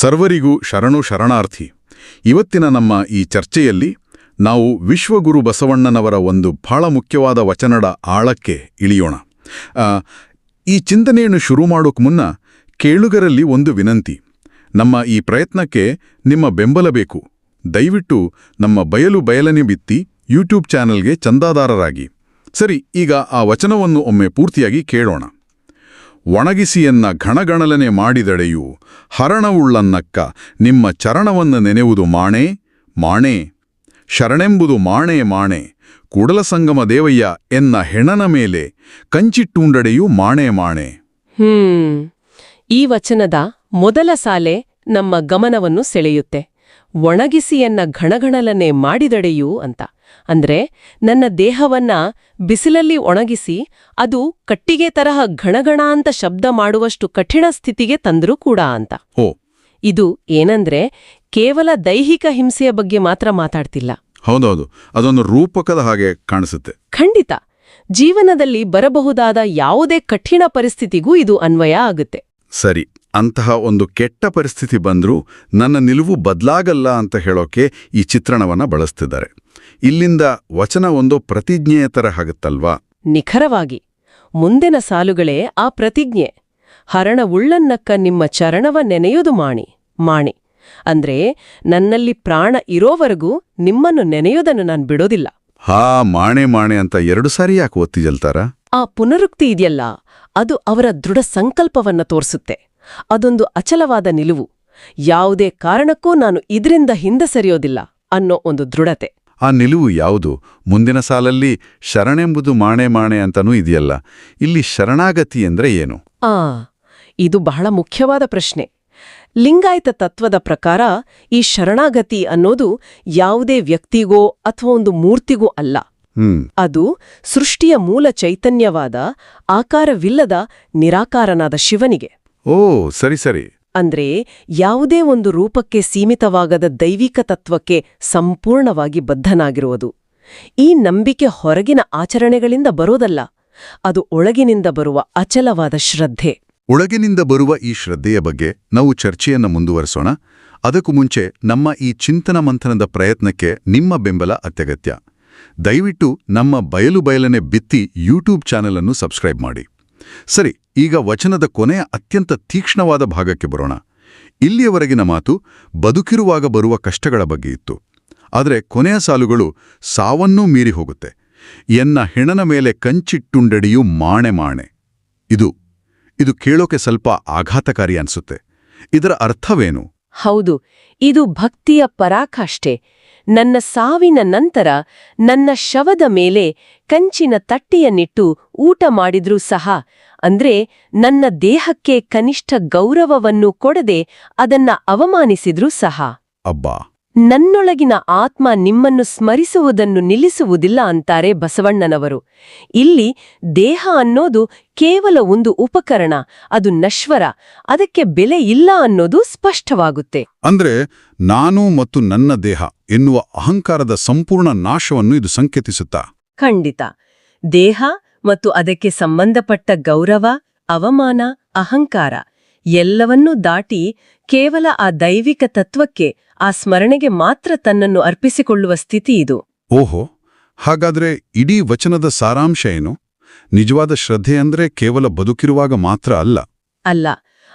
ಸರ್ವರಿಗೂ ಶರಣು ಶರಣಾರ್ಥಿ. ಇವತ್ತಿನ ನಮ್ಮ ಈ ಚರ್ಚೆಯಲ್ಲಿ ನಾವು ವಿಶ್ವಗುರು ಬಸವಣ್ಣನವರ ಒಂದು ಬಹಳ ಮುಖ್ಯವಾದ ವಚನದ ಆಳಕ್ಕೆ ಇಳಿಯೋಣ. ಈ ಚಿಂತನೆಯನ್ನು ಶುರು ಮಾಡೋಕ್ ಮುನ್ನ ಕೇಳುಗರಲ್ಲಿ ಒಂದು ವಿನಂತಿ. ನಮ್ಮ ಈ ಪ್ರಯತ್ನಕ್ಕೆ ನಿಮ್ಮ ಬೆಂಬಲ ಬೇಕು. ದಯವಿಟ್ಟು ನಮ್ಮ ಬಯಲು ಬಯಲನೆ ಬಿತ್ತಿ ಯೂಟ್ಯೂಬ್ ಚಾನೆಲ್ಗೆ ಚಂದಾದಾರರಾಗಿ. ಸರಿ, ಈಗ ಆ ವಚನವನ್ನು ಒಮ್ಮೆ ಪೂರ್ತಿಯಾಗಿ ಕೇಳೋಣ. ಒಣಗಿಸಿಯನ್ನ ಘಣಗಣಲನೆ ಮಾಡಿದಡೆಯು ಹರಣವುಳ್ಳನ್ನಕ್ಕ. ನಿಮ್ಮ ಚರಣವನ್ನು ನೆನೆವುದು ಮಾಣೆ ಮಾಣೆ. ಶರಣೆಂಬುದು ಮಾಣೆ ಮಾಣೆ. ಕೂಡಲಸಂಗಮ ದೇವಯ್ಯ ಎನ್ನ ಹೆಣನ ಮೇಲೆ ಕಂಚಿಟ್ಟುಂಡಡೆಯು ಮಾಣೆ ಮಾಣೆ. ಹ್ಮ್. ಈ ವಚನದ ಮೊದಲ ಸಾಲೆ ನಮ್ಮ ಗಮನವನ್ನು ಸೆಳೆಯುತ್ತೆ. ಒಣಗಿಸಿಯನ್ನ ಘಣಘಣಲನೆ ಮಾಡಿದಡೆಯು ಅಂತ. ಅಂದ್ರೆ ನನ್ನ ದೇಹವನ್ನ ಬಿಸಿಲಲ್ಲಿ ಒಣಗಿಸಿ ಅದು ಕಟ್ಟಿಗೆ ತರಹ ಘಣಘಣ ಅಂತ ಶಬ್ದ ಮಾಡುವಷ್ಟು ಕಠಿಣ ಸ್ಥಿತಿಗೆ ತಂದ್ರೂ ಕೂಡ ಅಂತ. ಓ ಇದು ಏನಂದ್ರೆ ಕೇವಲ ದೈಹಿಕ ಹಿಂಸೆಯ ಬಗ್ಗೆ ಮಾತ್ರ ಮಾತಾಡ್ತಿಲ್ಲ. ಹೌದೌದು. ಅದೊಂದು ರೂಪಕದ ಹಾಗೆ ಕಾಣಿಸುತ್ತೆ. ಖಂಡಿತ. ಜೀವನದಲ್ಲಿ ಬರಬಹುದಾದ ಯಾವುದೇ ಕಠಿಣ ಪರಿಸ್ಥಿತಿಗೂ ಇದು ಅನ್ವಯ ಆಗುತ್ತೆ. ಸರಿ. ಅಂತಹ ಒಂದು ಕೆಟ್ಟ ಪರಿಸ್ಥಿತಿ ಬಂದರೂ ನನ್ನ ನಿಲುವು ಬದಲಾಗಲ್ಲ ಅಂತ ಹೇಳೋಕೆ ಈ ಚಿತ್ರಣವನ್ನ ಬಳಸ್ತಿದ್ದಾರೆ. ಇಲ್ಲಿಂದ ವಚನ ಒಂದು ಪ್ರತಿಜ್ಞೆಯ ತರ ಆಗುತ್ತಲ್ವಾ? ನಿಖರವಾಗಿ. ಮುಂದಿನ ಸಾಲುಗಳೇ ಆ ಪ್ರತಿಜ್ಞೆ. ಹರಣವುಳ್ಳನ್ನಕ್ಕ ನಿಮ್ಮ ಚರಣವ ನೆನೆಯುವುದು ಮಾಣಿ ಮಾಣಿ. ಅಂದ್ರೆ ನನ್ನಲ್ಲಿ ಪ್ರಾಣ ಇರೋವರೆಗೂ ನಿಮ್ಮನ್ನು ನೆನೆಯೋದನ್ನು ನಾನು ಬಿಡೋದಿಲ್ಲ. ಹಾ ಮಾಣೆ ಮಾಣೆ ಅಂತ ಎರಡು ಸಾರಿ ಯಾಕೆ ಒತ್ತಿಜಲ್ತಾರ ಆ ಪುನರುಕ್ತಿ ಇದೆಯಲ್ಲ ಅದು ಅವರ ದೃಢ ಸಂಕಲ್ಪವನ್ನ ತೋರಿಸುತ್ತೆ. ಅದೊಂದು ಅಚಲವಾದ ನಿಲುವು. ಯಾವುದೇ ಕಾರಣಕ್ಕೂ ನಾನು ಇದರಿಂದ ಹಿಂದೆ ಸರಿಯೋದಿಲ್ಲ ಅನ್ನೋ ಒಂದು ದೃಢತೆ. ಆ ನಿಲುವು ಯಾವುದು? ಮುಂದಿನ ಸಾಲಲ್ಲಿ ಶರಣೆಂಬುದು ಮಾಣೆ ಮಾಣೆ ಅಂತನೂ ಇದೆಯಲ್ಲ. ಇಲ್ಲಿ ಶರಣಾಗತಿ ಅಂದ್ರೆ ಏನು? ಆ ಇದು ಬಹಳ ಮುಖ್ಯವಾದ ಪ್ರಶ್ನೆ. ಲಿಂಗಾಯತ ತತ್ವದ ಪ್ರಕಾರ ಈ ಶರಣಾಗತಿ ಅನ್ನೋದು ಯಾವುದೇ ವ್ಯಕ್ತಿಗೋ ಅಥವಾ ಒಂದು ಮೂರ್ತಿಗೂ ಅಲ್ಲ. ಅದು ಸೃಷ್ಟಿಯ ಮೂಲ ಚೈತನ್ಯವಾದ ಆಕಾರವಿಲ್ಲದ ನಿರಾಕಾರನಾದ ಶಿವನಿಗೆ. ಓ ಸರಿ ಸರಿ. ಅಂದ್ರೆ ಯಾವುದೇ ಒಂದು ರೂಪಕ್ಕೆ ಸೀಮಿತವಾಗದ ದೈವಿಕ ತತ್ವಕ್ಕೆ ಸಂಪೂರ್ಣವಾಗಿ ಬದ್ಧನಾಗಿರುವುದು. ಈ ನಂಬಿಕೆ ಹೊರಗಿನ ಆಚರಣೆಗಳಿಂದ ಬರೋದಲ್ಲ ಅದು ಒಳಗಿನಿಂದ ಬರುವ ಅಚಲವಾದ ಶ್ರದ್ಧೆ. ಒಳಗಿನಿಂದ ಬರುವ ಈ ಶ್ರದ್ಧೆಯ ಬಗ್ಗೆ ನಾವು ಚರ್ಚೆಯನ್ನು ಮುಂದುವರಿಸೋಣ. ಅದಕ್ಕೂ ಮುಂಚೆ ನಮ್ಮ ಈ ಚಿಂತನ ಮಂಥನದ ಪ್ರಯತ್ನಕ್ಕೆ ನಿಮ್ಮ ಬೆಂಬಲ ಅತ್ಯಗತ್ಯ. ದಯವಿಟ್ಟು ನಮ್ಮ ಬಯಲು ಬಯಲನೆ ಬಿತ್ತಿ ಯೂಟ್ಯೂಬ್ ಚಾನೆಲ್ ಅನ್ನು ಸಬ್ಸ್ಕ್ರೈಬ್ ಮಾಡಿ. ಸರಿ, ಈಗ ವಚನದ ಕೊನೆಯ ಅತ್ಯಂತ ತೀಕ್ಷ್ಣವಾದ ಭಾಗಕ್ಕೆ ಬರೋಣ. ಇಲ್ಲಿಯವರೆಗಿನ ಮಾತು ಬದುಕಿರುವಾಗ ಬರುವ ಕಷ್ಟಗಳ ಬಗ್ಗೆ ಇತ್ತು. ಆದರೆ ಕೊನೆಯ ಸಾಲುಗಳು ಸಾವನ್ನೂ ಮೀರಿ ಹೋಗುತ್ತೆ. ಎನ್ನ ಹೆಣನ ಮೇಲೆ ಕಂಚಿಟ್ಟುಂಡಡಿಯು ಮಾಣೆ ಮಾಣೆ. ಇದು ಇದು ಕೇಳೋಕೆ ಸ್ವಲ್ಪ ಆಘಾತಕಾರಿ ಅನಿಸುತ್ತೆ. ಇದರ ಅರ್ಥವೇನು? ಹೌದು, ಇದು ಭಕ್ತಿಯ ಪರಾಕಾಷ್ಠೆ. ನನ್ನ ಸಾವಿನ ನಂತರ ನನ್ನ ಶವದ ಮೇಲೆ ಕಂಚಿನ ತಟ್ಟೆಯನ್ನಿಟ್ಟು ಊಟ ಮಾಡಿದ್ರೂ ಸಹ, ಅಂದ್ರೆ ನನ್ನ ದೇಹಕ್ಕೆ ಕನಿಷ್ಠ ಗೌರವವನ್ನು ಕೊಡದೆ ಅದನ್ನ ಅವಮಾನಿಸಿದ್ರೂ ಸಹ. ಅಬ್ಬಾ! ನನ್ನೊಳಗಿನ ಆತ್ಮ ನಿಮ್ಮನ್ನು ಸ್ಮರಿಸುವುದನ್ನು ನಿಲ್ಲಿಸುವುದಿಲ್ಲ ಅಂತಾರೆ ಬಸವಣ್ಣನವರು. ಇಲ್ಲಿ ದೇಹ ಅನ್ನೋದು ಕೇವಲ ಒಂದು ಉಪಕರಣ ಅದು ನಶ್ವರ ಅದಕ್ಕೆ ಬೆಲೆ ಇಲ್ಲ ಅನ್ನೋದು ಸ್ಪಷ್ಟವಾಗುತ್ತೆ. ಅಂದ್ರೆ ನಾನು ಮತ್ತು ನನ್ನ ದೇಹ ಎನ್ನುವ ಅಹಂಕಾರದ ಸಂಪೂರ್ಣ ನಾಶವನ್ನು ಇದು ಸಂಕೇತಿಸುತ್ತಾ? ಖಂಡಿತ. ದೇಹ ಮತ್ತು ಅದಕ್ಕೆ ಸಂಬಂಧಪಟ್ಟ ಗೌರವ ಅವಮಾನ ಅಹಂಕಾರ ಎಲ್ಲವನ್ನೂ ದಾಟಿ ಕೇವಲ ಆ ದೈವಿಕ ತತ್ವಕ್ಕೆ ಆ ಸ್ಮರಣೆಗೆ ಮಾತ್ರ ತನ್ನನ್ನು ಅರ್ಪಿಸಿಕೊಳ್ಳುವ ಸ್ಥಿತಿ ಇದು. ಓಹೋ ಹಾಗಾದ್ರೆ ಇಡೀ ವಚನದ ಸಾರಾಂಶ ಏನು? ನಿಜವಾದ ಶ್ರದ್ಧೆ ಅಂದ್ರೆ ಕೇವಲ ಬದುಕಿರುವಾಗ ಮಾತ್ರ ಅಲ್ಲ. ಅಲ್ಲ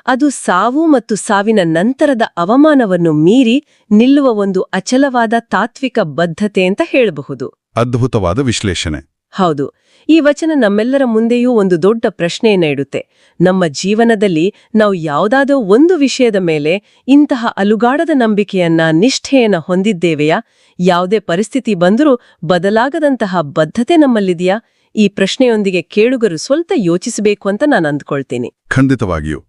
ಅದು ಸಾವು ಮತ್ತು ಸಾವಿನ ನಂತರದ ಅವಮಾನವನ್ನು ಮೀರಿ ನಿಲ್ಲುವ ಒಂದು ಅಚಲವಾದ ತಾತ್ವಿಕ ಬದ್ಧತೆ ಅಂತ ಹೇಳಬಹುದು. ಅದ್ಭುತವಾದ ವಿಶ್ಲೇಷಣೆ. ಹೌದು, ಈ ವಚನ ನಮ್ಮೆಲ್ಲರ ಮುಂದೆಯೂ ಒಂದು ದೊಡ್ಡ ಪ್ರಶ್ನೆಯನ್ನ ಇಡುತ್ತೆ. ನಮ್ಮ ಜೀವನದಲ್ಲಿ ನಾವು ಯಾವುದಾದೋ ಒಂದು ವಿಷಯದ ಮೇಲೆ ಇಂತಹ ಅಲುಗಾಡದ ನಂಬಿಕೆಯನ್ನ, ನಿಷ್ಠೆಯನ್ನ ಹೊಂದಿದ್ದೇವೆಯಾ? ಯಾವುದೇ ಪರಿಸ್ಥಿತಿ ಬಂದರೂ ಬದಲಾಗದಂತಹ ಬದ್ಧತೆ ನಮ್ಮಲ್ಲಿದೆಯಾ? ಈ ಪ್ರಶ್ನೆಯೊಂದಿಗೆ ಕೇಳುಗರು ಸ್ವಲ್ಪ ಯೋಚಿಸಬೇಕು ಅಂತ ನಾನು ಅಂದ್ಕೊಳ್ತೀನಿ. ಖಂಡಿತವಾಗಿಯೂ.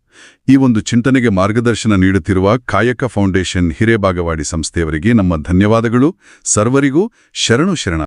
ಈ ಒಂದು ಚಿಂತನೆಗೆ ಮಾರ್ಗದರ್ಶನ ನೀಡುತ್ತಿರುವ ಕಾಯಕ ಫೌಂಡೇಶನ್ ಹಿರೇಬಾಗವಾಡಿ ಸಂಸ್ಥೆಯವರಿಗೆ ನಮ್ಮ ಧನ್ಯವಾದಗಳು. ಸರ್ವರಿಗೂ ಶರಣು ಶರಣ.